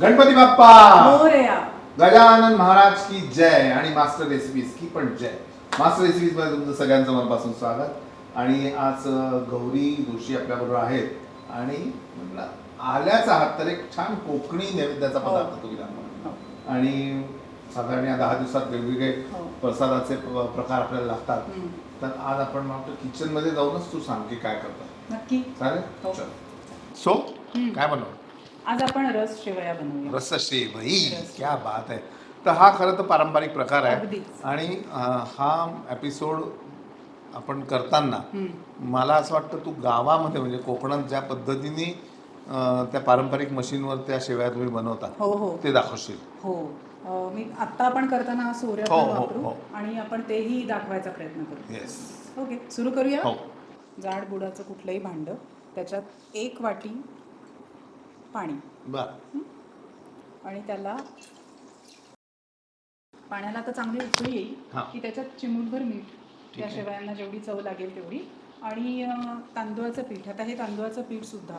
गणपती बाप्पा! मोरया! गजानन महाराज की जय आणि master recipes की पण जय. मास्टर रेसिपीजमध्ये तुमचं सगळ्यांचं मनापासून स्वागत. आणि आज गौरी जोशी आपल्याबरोबर आहेत. आणि म्हटलं आल्याच आहात तर एक छान कोकणी नैवेद्याचा हो. पदार्थ तुम्ही दाखवा. आणि साधारण या दहा दिवसात वेगवेगळे हो. प्रसादाचे प्रकार आपल्याला लागतात. तर आज आपण मला किचनमध्ये जाऊनच तू सांग की काय करतात. नक्की. चालेल? हो. सो. काय बनव आज आपण रस शेवया बनवूया. रस. क्या बात आहे. तर हा खरं तर पारंपरिक प्रकार आहे. अगदीच. आणि अं, हा एपिसोड आपण करताना. मला असं वाटतं तू गावामध्ये म्हणजे कोकणात ज्या पद्धतीने अं, त्या पारंपरिक मशीनवर त्या शेवया तुम्ही बनवता हो हो. ते दाखवशील. हो. अं, मी आत्ता आपण करताना सोऱ्या हो, हो, वापरू हो. आणि आपण तेही दाखवायचा प्रयत्न करू. Yes okay. सुरू करूया? हो. जाड बुडाचं कुठलंही भांड त्याच्यात एक वाटी पाणी. बर. आणि त्याला पाण्याला तर चांगली उकळी येईल हा. की त्याच्यात चिमूटभर मीठ. ठीक त्या आहे. शेवयांना जेवढी चव लागेल तेवढी. आणि अं, तांदूळाचं पीठ. आता हे तांदूळाचं पीठ सुद्धा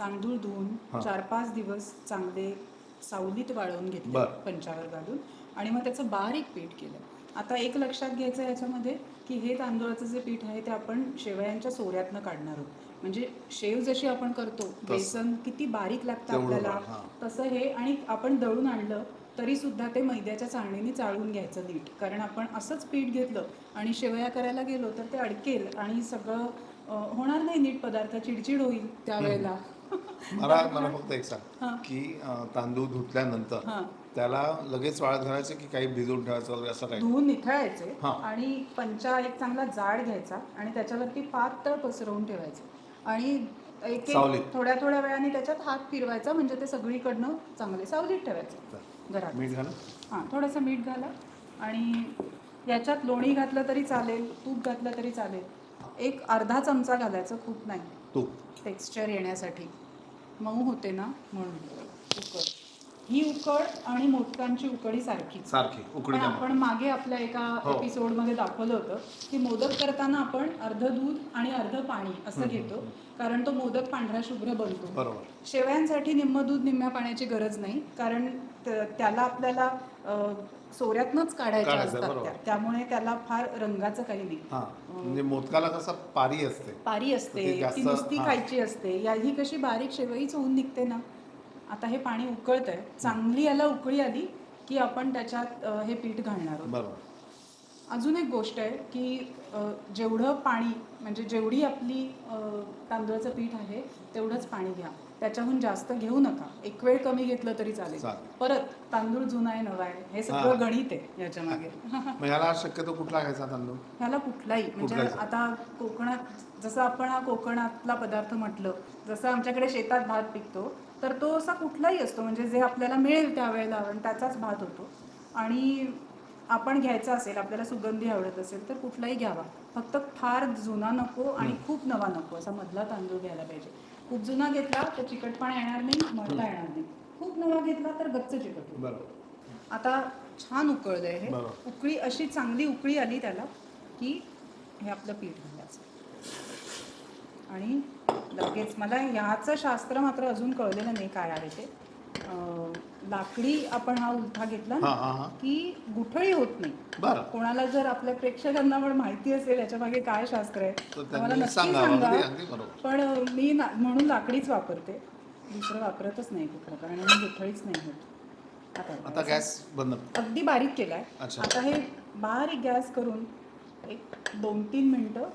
तांदूळ हा. धुवून चार पाच दिवस चांगले सावलीत वाळवून घेतले बरं. पंचावर घालून. आणि मग त्याचं बारीक पीठ केलं. आता एक लक्षात घ्यायचं याच्यामध्ये की हे तांदूळाचं जे पीठ आहे ते आपण शेवयांच्या सोऱ्यातनं काढणार आहोत. म्हणजे शेव जशी आपण करतो बेसन किती बारीक लागतं आपल्याला. तसं हे आणि आपण दळून आणलं तरी सुद्धा ते मैद्याच्या चाळणीने चाळून घ्यायचं नीट. कारण आपण असंच पीठ घेतलं आणि शेवया करायला गेलो तर ते अडकेल आणि सगळं होणार नाही नीट पदार्थ चिडचिड होईल त्यावेळेला. मला मला फक्त एक. सांग की तांदूळ धुतल्यानंतर त्याला लगेच वाळत घालायचं की काही भिजवून ठेवायचं वगैरे असं काही? धुवून निथळायचे. आणि पंचा एक चांगला जाड घ्यायचा आणि त्याच्यावरती पातळ पसरवून ठेवायचं. आणि एक सावलीत. थोड्या थोड्या वेळाने त्याच्यात हात फिरवायचा म्हणजे ते सगळीकडनं चांगले सावलीत ठेवायचं घरात. मीठ घाला? हां थोडंसं मीठ घाला आणि याच्यात लोणी घातलं तरी चालेल तूप घातलं तरी चालेल. एक अर्धा चमचा घालायचं खूप नाही. तू टेक्स्चर येण्यासाठी. मऊ होते ना म्हणून. उकड ही उकड आणि मोदकांची उकडी सारखीच सारखी उकडी पण आपण मागे आपल्या एका हो. एपिसोडमध्ये दाखवलं होतं की मोदक करताना आपण अर्ध दूध आणि अर्ध पाणी असं घेतो कारण तो मोदक पांढरा शुभ्र बनतो. बरोबर. शेवयांसाठी निम्म दूध निम्म्या पाण्याची गरज नाही कारण त- त्याला आपल्याला अ, सोऱ्यातनंच काढायच्या काढायचं, असतात बरोबर. त्या त्यामुळे त्याला फार रंगाचं काही नाही. हा म्हणजे मोदकाला कसं पारी असते. पारी असते ते जास्त- ती नुसती हा. खायची असते. या ही कशी बारीक शेवईच होऊन निघते ना. आता हे पाणी उकळत आहे चांगली याला उकळी आली की आपण त्याच्यात अ, हे पीठ घालणार आहोत. बरोबर. अजून एक गोष्ट आहे की अ, जेवढं पाणी म्हणजे जेवढी आपली अ, तांदूळाचं पीठ आहे तेवढंच पाणी घ्या. त्याच्याहून जास्त घेऊ नका. एक वेळ कमी घेतलं तरी चालेल. चालेल. परत तांदूळ जुना आहे नवा आहे हे. सगळं गणित आहे याच्या मागे. मग ह्याला शक्यतो कुठला घ्यायचा तांदूळ? ह्याला कुठलाही. म्हणजे कुठलाही. आता कोकणात जसं आपण हा कोकणातला पदार्थ म्हटलं जसं आमच्याकडे शेतात भात पिकतो तर तो असा कुठलाही असतो म्हणजे जे आपल्याला मिळेल त्यावेळेला आणि त्याचाच भात होतो. आणि आपण घ्यायचा असेल आपल्याला सुगंधी आवडत असेल तर कुठलाही घ्यावा. फक्त फार जुना नको आणि खूप नवा नको असा मधला तांदूळ घ्यायला पाहिजे. खूप जुना घेतला तर चिकटपणा येणार नाही मळता येणार नाही. खूप नवा घेतला तर गच्च चिकट आता छान उकळलंय हे. उकळी अशी चांगली उकळी आली त्याला की हे आपलं पीठ घालायचं. आणि लगेच मला ह्याचं शास्त्र मात्र अजून कळलेलं नाही काय आहे ते. लाकडी आपण हा उलथा घेतला ना की गुठळी होत नाही. कोणाला जर आपल्या प्रेक्षकांना पण माहिती असेल याच्या मागे काय शास्त्र आहे मला नक्की सांगा. पण मी म्हणून लाकडीच वापरते. दुसरं वापरतच नाही कुठलं कारण मी गुठळीच नाही होत. आता गॅस बंद. अगदी बारीक केलाय. आता हे बारीक गॅस करून एक दोन तीन मिनिटं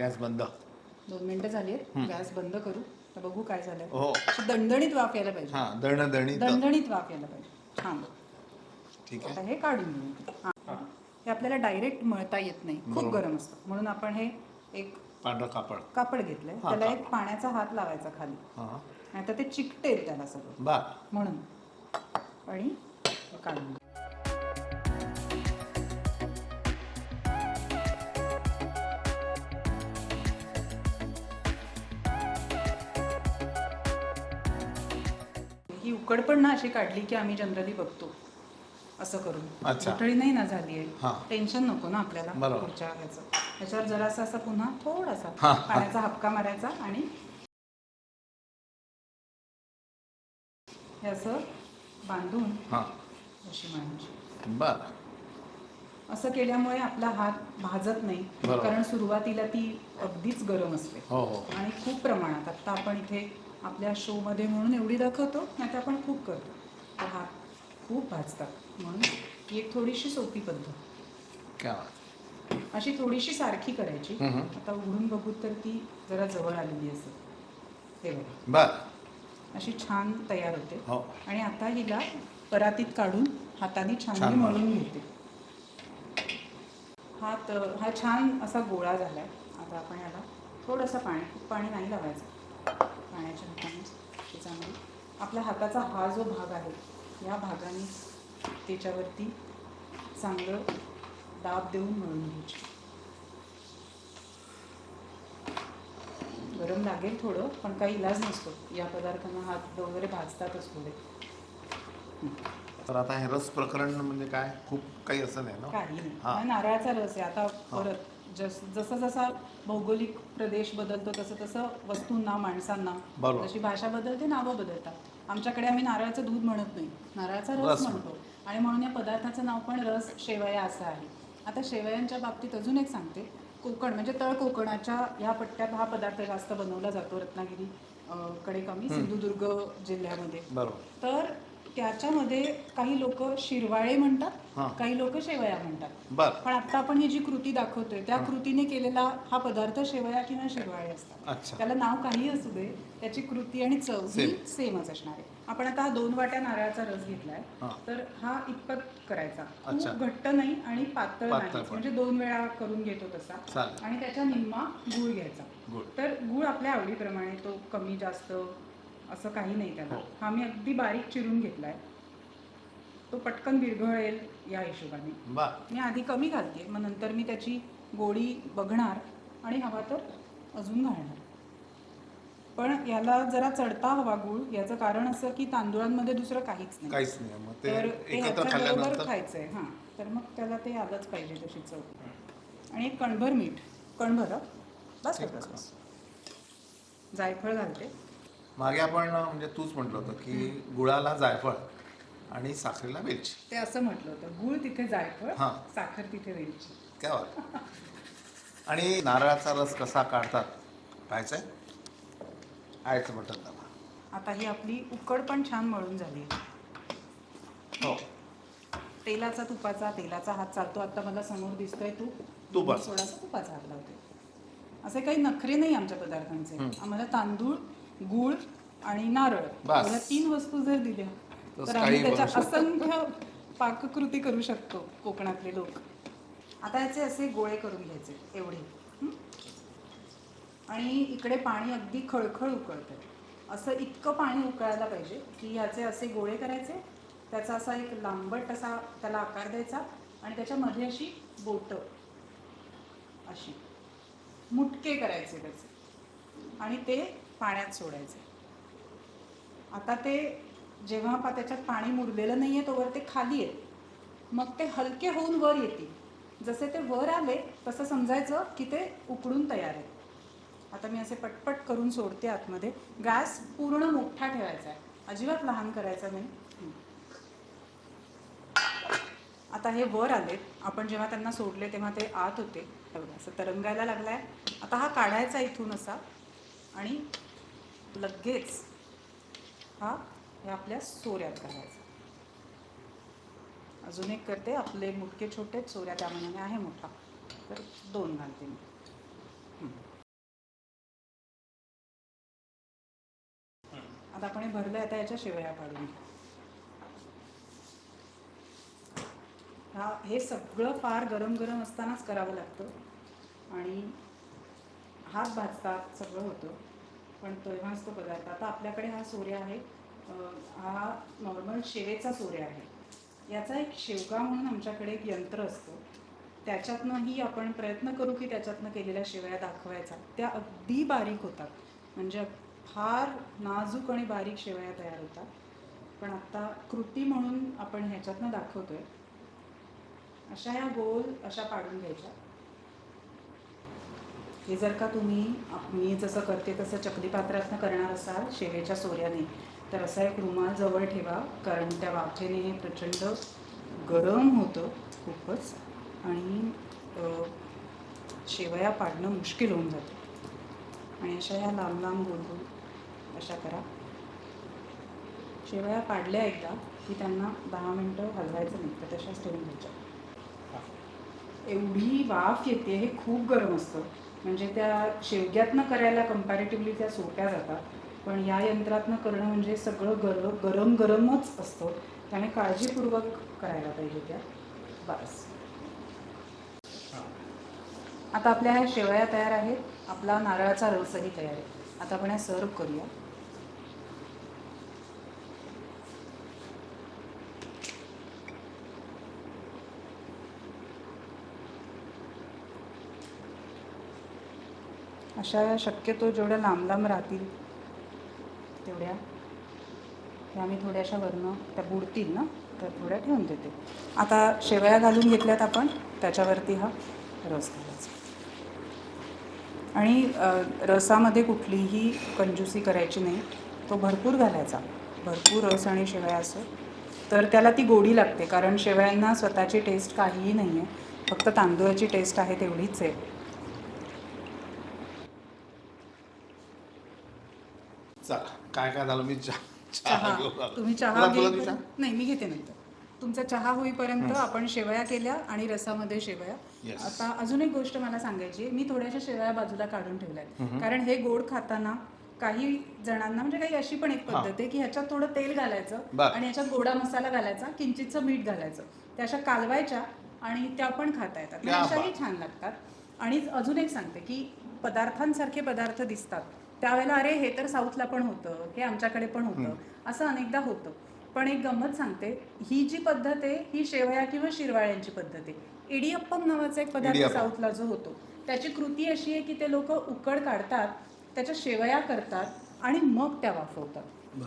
गॅस बंद. दोन मिनिटं झाली गॅस बंद करू. तर बघू काय झालंय. हो. दणदणीत वाफ यायला पाहिजे. हा दळणी दणदणीत वाफ यायला पाहिजे. छान. ठीक आता आहे हे काढून घेऊ. हा. आपल्याला डायरेक्ट मळता येत नाही. खूप. गरम असतं. म्हणून आपण हे एक पांढरं कापड. कापड घेतलंय. त्याला एक पाण्याचा हात लावायचा खाली. तर ते चिकटेल त्याला सगळं. म्हणून. आणि काढून उकड पण ना अशी काढली की आम्ही जनरली बघतो. असं करून. उठळी नाही ना झाली आहे. टेन्शन नको ना आपल्याला पुढच्या त्याच्यावर जरासा असा पुन्हा थोडासा पाण्याचा हपका मारायचा आणि असं बांधून अशी मांडायची बरं. असं केल्यामुळे आपला हात भाजत नाही. बरोबर. कारण सुरुवातीला ती अगदीच गरम असते. हो हो. आणि खूप प्रमाणात. आत्ता आपण इथे आपल्या शोमध्ये म्हणून एवढी दाखवतो नाही आपण खूप करतो. तर हात खूप भाजतात. म्हणून ही एक थोडीशी सोपी पद्धत. क्या बात. अशी थोडीशी सारखी करायची. हम्म. आता उघडून बघू तर ती जरा जवळ आलेली असेल. हे बघा. बरं. अशी छान तयार होते. हो. आणि आता हिला परातीत काढून हाताने छान छान मी मळून. घेते. हात अ, हा छान असा गोळा झाला आहे आता आपण याला थोडंसं पाणी खूप पाणी नाही लावायचं. पाण्याच्या हाताने त्याच्यामध्ये. आपल्या हाताचा हा जो भाग आहे या भागाने त्याच्यावरती चांगलं दाब देऊन मळून घ्यायची. गरम लागेल थोडं पण काही इलाज नसतो. या पदार्थांना हात वगैरे भाजतातच थोडे. तर आता हे रस प्रकरण म्हणजे काय? खूप काही असं नाही ना काही नाही. हा. हा नारळाचा रस आहे. आता परत जस जसा जसा भौगोलिक प्रदेश बदलतो तसं तसं वस्तूंना माणसांना बरोबर. जशी भाषा बदलते नावं बदलतात. आमच्याकडे आम्ही नारळाचं दूध म्हणत नाही. नारळाचा रस रस म्हणतो. आणि म्हणून या पदार्थाचं नाव पण रस शेवया असं आहे. आता शेवयांच्या बाबतीत अजून एक सांगते. कोकण म्हणजे तळ कोकणाच्या या पट्ट्यात हा पदार्थ जास्त बनवला जातो. रत्नागिरी अं, कडे कमी सिंधुदुर्ग जिल्ह्यामध्ये. बरोबर. तर त्याच्यामध्ये काही लोक शिरवाळे म्हणतात हां. काही लोक शेवया म्हणतात. बरं. पण आता आपण ही जी कृती दाखवतोय त्या कृतीने केलेला हा पदार्थ शेवया किंवा शिरवाळे असतात. त्याला नाव काही असू दे त्याची कृती आणि चव ही Same. सेमच असणार आहे. आपण आता हा दोन वाट्या नारळाचा रस घेतलाय हां. तर हा इतपत करायचा. अच्छा. खूप घट्ट नाही आणि पातळ पातळ नाही. पण. म्हणजे दोन वेळा करून घेतो तसा. चालेल. आणि त्याच्या निम्मा गूळ घ्यायचा. गुड तर गूळ आपल्या आवडीप्रमाणे तो कमी जास्त असं काही नाही त्याला. हो. हा मी अगदी बारीक चिरून घेतलाय. तो पटकन विरघळेल या हिशोबाने. मी आधी कमी घालते मग नंतर मी त्याची गोडी बघणार आणि हवा तर अजून घालणार. पण याला जरा चढता हवा गूळ याचं कारण असं की तांदुळांमध्ये दुसरं काहीच नाही. काहीच तर ते खाल्ल्यानंतर खायचंय हां. तर मग त्याला ते आलंच पाहिजे तशी चव. आणि एक कणभर मीठ. कणभर. बस बस आहे. बस. जायफळ घालते. मागे आपण म्हणजे तूच म्हटलं होतं की गुळाला जायफळ आणि साखरेला वेलची. ते असं म्हटलं होतं. गूळ तिथे जायफळ हां. साखर तिथे वेलची. काय वाट आणि नारळाचा रस कसा काढतात? पाहायचंय आयचं बटन दाबा. आता ही आपली उकड पण छान मळून झाली. आहे हो. तेलाचा तुपाचा तेलाचा हात चालतो. आता मला समोर दिसतोय तूप. तुपाचा. थोडासा तुपाचा हात लावते. असे काही नखरे नाही आमच्या पदार्थांचे. आम्हाला तांदूळ गूळ आणि नारळ बस. तीन वस्तू जर दिल्या तर तर आम्ही काही त्याच्या बनवू. असंख्य पाककृती करू शकतो कोकणातले लोक आता याचे असे गोळे करून घ्यायचे एवढे हं? आणि इकडे पाणी अगदी खळखळ उकळतं असं इतकं पाणी उकळायला पाहिजे की ह्याचे असे गोळे करायचे त्याचा असा एक लांबट असा त्याला आकार द्यायचा आणि त्याच्यामध्ये अशी बोटं अशी मुटके करायचे त्याचे आणि ते पाण्यात सोडायचं. आता ते जेव्हा पा त्याच्यात पाणी मुरलेलं नाही आहे तोवर ते खाली आहे मग ते हलके होऊन वर येतील. जसे ते वर आले तसं समजायचं की ते उकडून तयार आहे आता मी असे पटपट करून सोडते आतमध्ये. गॅस पूर्ण मोठा ठेवायचा आहे. अजिबात लहान करायचा नाही. आता हे वर आले. आपण जेव्हा त्यांना सोडले तेव्हा ते आत होते. असं तरंगायला लागलाय. आता हा काढायचा इथून असा. आणि लगेच हा हे आपल्या सोऱ्यात घालायचा. अजून एक करते आपले मुटके छोटे सोऱ्या त्या मनाने आहे मोठा. तर दोन घालते मी. आता आपण हे भरलं आता याच्या शेवया पाडून हा हे सगळं फार गरम गरम असतानाच करावं लागतं. आणि हात भाजतात सगळं होतं. पण तेव्हाच तो पदार्थ. आता आपल्याकडे हा सोऱ्या आहे. हा नॉर्मल शेवेचा सोऱ्या आहे. याचा एक शेवगा म्हणून आमच्याकडे एक यंत्र असतं. त्याच्यातनंही आपण प्रयत्न करू की त्याच्यातनं केलेल्या शेवया दाखवायचा. त्या अगदी बारीक होतात. म्हणजे फार नाजूक आणि बारीक शेवया तयार होतात. पण आत्ता कृती म्हणून आपण ह्याच्यातनं दाखवतोय. अशा ह्या गोल अशा पाडून घ्यायच्या. हे जर का तुम्ही मी जसं करते तसं चकली पात्रातनं करणार असाल शेवेच्या सोऱ्याने तर असा एक रुमाल जवळ ठेवा कारण त्या वाफेने हे प्रचंड गरम होतं खूपच आणि शेवया पाडणं मुश्किल होऊन जातं. आणि अशा ह्या लांब लांब गोल गोल अशा करा. शेवया पाडल्या एकदा की त्यांना दहा मिनटं हलवायचं नाही तर तशाच ठेवून द्यायच्या एवढी वाफ येते हे खूप गरम असतं. म्हणजे त्या शेवग्यातनं करायला कम्पॅरेटिव्हली त्या सोप्या जातात. पण या यंत्रातनं करणं म्हणजे सगळं गरम गरम गरमच असतं. त्यामुळे काळजीपूर्वक करायला पाहिजे त्या. बस. आता आपल्या ह्या शेवया तयार आहेत. आपला नारळाचा रसही तयार आहे. आता आपण ह्या सर्व करूया. अशा शक्यतो जेवढ्या लांब लांब राहतील तेवढ्या ह्या मी थोड्याशा वरनं त्या बुडतील ना तर थोड्या ठेवून देते. आता शेवया घालून घेतल्यात आपण त्याच्यावरती हा रस घालायचा. आणि रसामध्ये कुठलीही कंजूसी करायची नाही तो भरपूर घालायचा. भरपूर रस आणि शेवया असो. तर त्याला ती गोडी लागते कारण शेवयांना स्वतःची टेस्ट काहीही नाही आहे फक्त तांदूळाची टेस्ट आहे तेवढीच आहे. चला काय काय झालं मी चहा चहा घेऊन आलो. तुम्ही चहा तुला- तुला घेईपर्यंत- मी चहा? नाही मी घेते नंतर तुमचा चहा होईपर्यंत आपण शेवया केल्या आणि रसामध्ये शेवया Yes. आता अजून एक गोष्ट मला सांगायची आहे. मी थोड्याशा शेवया बाजूला काढून ठेवल्या कारण हे गोड खाताना काही जणांना म्हणजे काही अशी पण एक पद्धत आहे की ह्याच्यात थोडं तेल घालायचं बर. आणि ह्याच्यात गोडा मसाला घालायचा किंचितचं मीठ घालायचं त्या अशा कालवायच्या आणि त्या पण खाता येतात म्हणजे अशाही. छान लागतात आणि अजून एक सांगते की पदार्थांसारखे पदार्थ दिसतात त्यावेळेला अरे हे तर साऊथला पण होतं हे आमच्याकडे पण होतं. असं अनेकदा होतं. पण एक गंमत सांगते ही जी पद्धत आहे ही शेवया किंवा शिरवाळ्यांची पद्धत आहे. इडियप्पम नावाचा एक पदार्थ. साऊथला जो होतो त्याची कृती अशी आहे की ते लोक उकड काढतात त्याच्या शेवया करतात आणि मग त्या वाफवतात.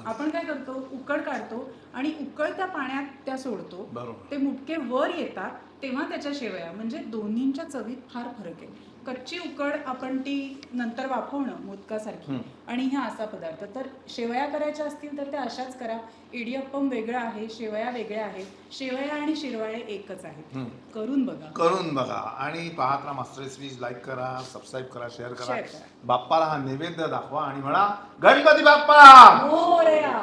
आपण काय करतो? उकड काढतो आणि उकळत्या पाण्यात त्या सोडतो. ते मुटके वर येतात तेव्हा त्याच्या शेवया म्हणजे दोन्हींच्या चवीत फार फरक आहे. कच्ची उकड आपण ती नंतर वाफवणं मोदकासारखी आणि हा असा पदार्थ. तर शेवया करायच्या असतील तर त्या अशाच करा. इडियप्पम वेगळं आहे शेवया वेगळ्या आहेत. शेवया आणि शिरवाळे एकच आहेत. करून बघा. करून बघा. आणि पाहत राहा मास्टर रेसिपीज लाईक करा सबस्क्राईब करा शेअर करा. बाप्पाला हा नैवेद्य दाखवा आणि म्हणा गणपती बाप्पा! मोरया